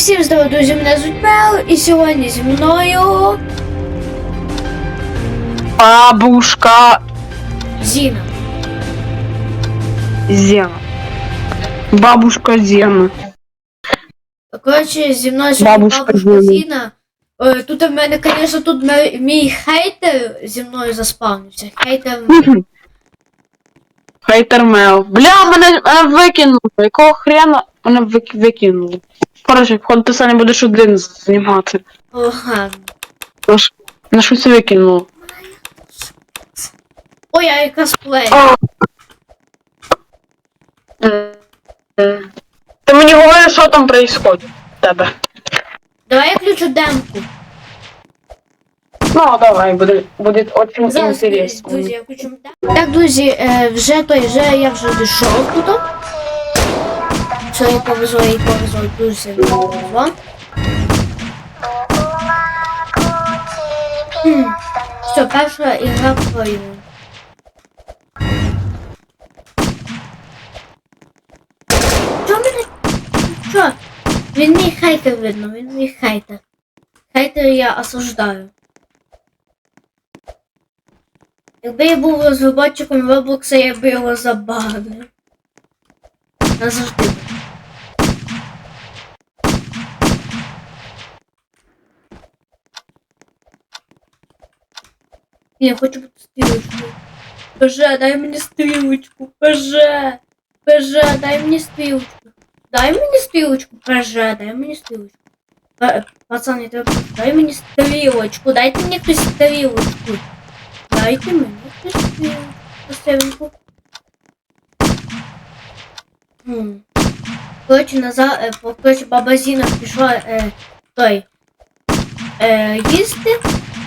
всім здорово, друзі, мене звуть Мел, і сьогодні зі мною Бабушка Зіна. Зена. Бабушка Зена. Коротше, зі мною сьогодні Бабушка бабушка, Зіна. Зіна. Е, Тут в мене, звісно, тут ме- мій хейтер зі мною заспавнився. Хейтер Хейтер Мел. Бля, мене, мене викинули. Якого хрена мене вик-? Коротше, входить, ти сам будеш один знімати. Ага. Тож, на щось викинуло. Ой, а якраз плей. О. М, м. Ти мені говориш, що там происходит в тебе. Давай я включу демку. Ну, давай, буде, буде очень Зараз, интересно. друзі, я включу демку. Так, друзі, е, вже той, вже я вже дійшов тут. Я повезло, я повезло, дуже повезло. Хм. Все, перша ігра пройдена. Що мене? Що? Він мій хейтер видно, він мій хейтер. Хейтер я осуждаю. Якби я був розробником Roblox, я б його забанив. Назавжди. Я хочу бути стрілочкою. ПЖ, дай мені стрілочку. ПЖ. ПЖ, дай мені стрілочку. Дай мені стрілочку. ПЖ, дай мені стрілочку. П- Пацан, я тебе дай мені стрілочку. Дайте мені хтось стрілочку. Дайте мені хтось. Коротше, назад, е, коротше, баба Зіна пішла е, той е, їсти,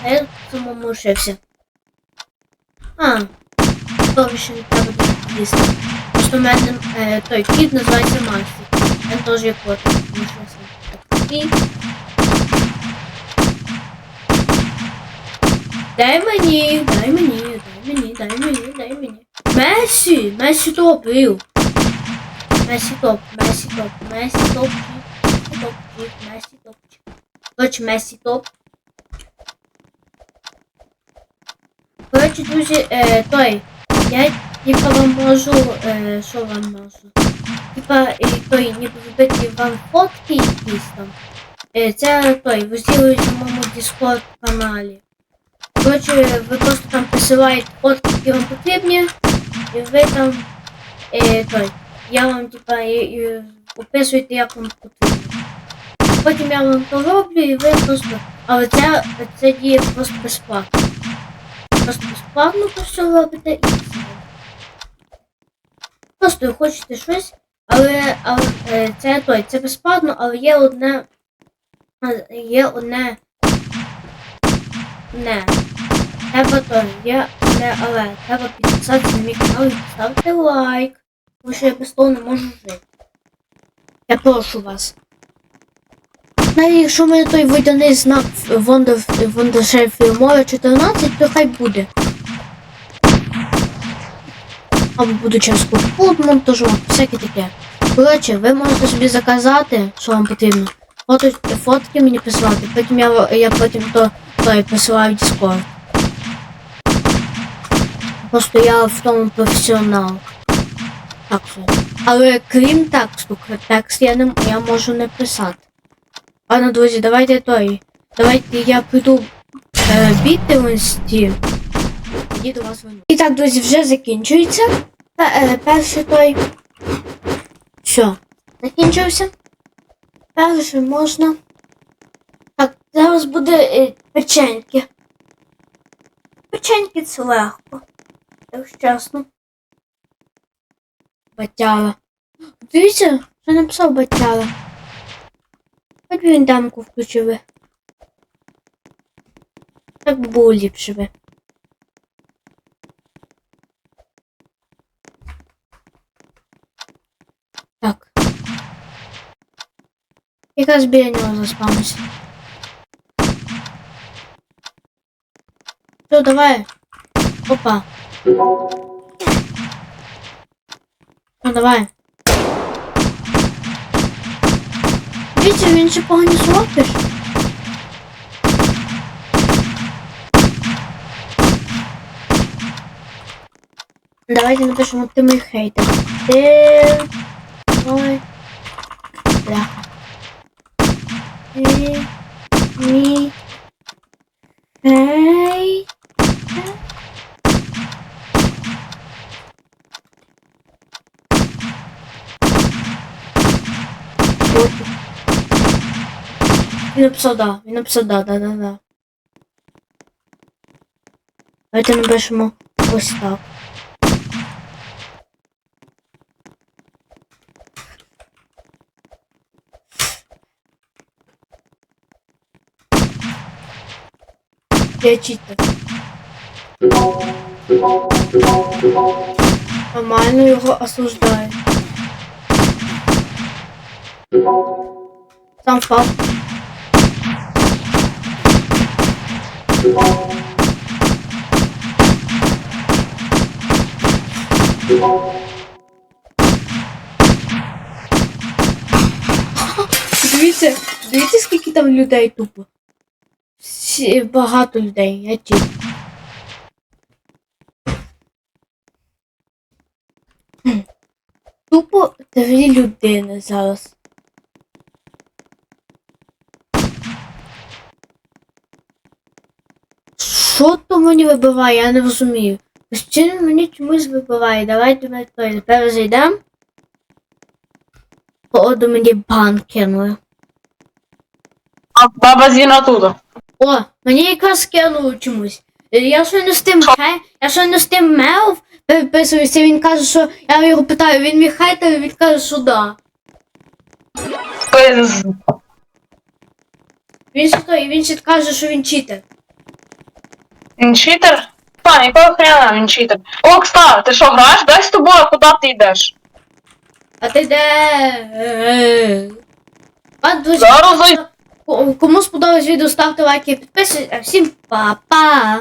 а я самому лишився. А, добре, що не треба їсти. Просто в мене е, той кіт називається Максі. Він теж є кот. тому що я. Дай мені, дай мені, дай мені, дай мені, дай мені. Месі, Месі топив. Месі топ, Месі топ, Месі топ, топ, Месі топ. Коротше, Месі топ. Коротше, друзі, е, той, я типа вам можу, е, що вам можу? Типа, і той, ніби вбити вам фотки якісь там. Е, це той, ви зробили на моєму Discord каналі. Коротше, ви просто там присилаєте фотки, які вам потрібні, і ви там, е, той, я вам типа і, і описуєте, як вам потрібно. Потім я вам то роблю і ви просто. Але це, це діє просто безплатно. Просто безплатно все робите і. Просто хочете щось, але, але е, це той, це безплатно, але є одне. Є одне. Не. Треба то, є одне, але треба підписатися на мій канал і поставити лайк. Тому що я без того не можу жити. Я прошу вас. Навіть якщо в мене той водяний знак Wondershare Filmora 14, то хай буде. Або буду через код монтажу, всяке таке. Коротше, ви можете собі заказати, що вам потрібно. Фото, фотки мені присилати, потім я, я потім то той присилаю в Discord. Просто я в тому професіонал. Так. Але крім тексту, текст я не я можу не писати. Ладно, друзі, давайте той. Давайте я піду е, відомості. Тоді до вас верну. І так, друзі, вже закінчується. Е, перший той. Що? Закінчився? Перший можна. Так, зараз буде е, печеньки. Печеньки це легко. Якщо чесно. Батяла. Дивіться, вже написав батяла. Хоч він дамку включив. Так би було ліпше би. Так. Якраз біля нього заспавнився. Все, давай. Опа. Ну давай. Дивіться, він ще погані слова пише. Давайте напишемо ти мій хейтер. Ти мой бляха. Ти мій хейтер. От. Він написав да, він написав да, да, да, да. Давайте напишемо ось так. Я. Нормально його осуждаю. Сам факт. Дивіться, дивіться, скільки там людей тупо. Всі, багато людей, я ті. Тупо дві людини зараз. Що то мені вибиває, я не розумію. Постійно мені чомусь вибиває. Давайте ми зайдемо. Походу мені бан кинули. А баба Зіна тут. О, мені якраз кинуло чомусь. Я щойно з тим хе, я щойно з тим мев переписуюся, він каже, що я його питаю, він мій хейтер, він каже, що да. Пиз. Він ще той, він ще каже, що він читер. Він читер? Пан, якого хрена він читер? О, кстати, ти що, граєш? Дай з тобою, а куди ти йдеш? А ти де? А, друзі, Зараз зай- кому сподобалось відео, ставте лайки, підписуйтесь, а всім па-па!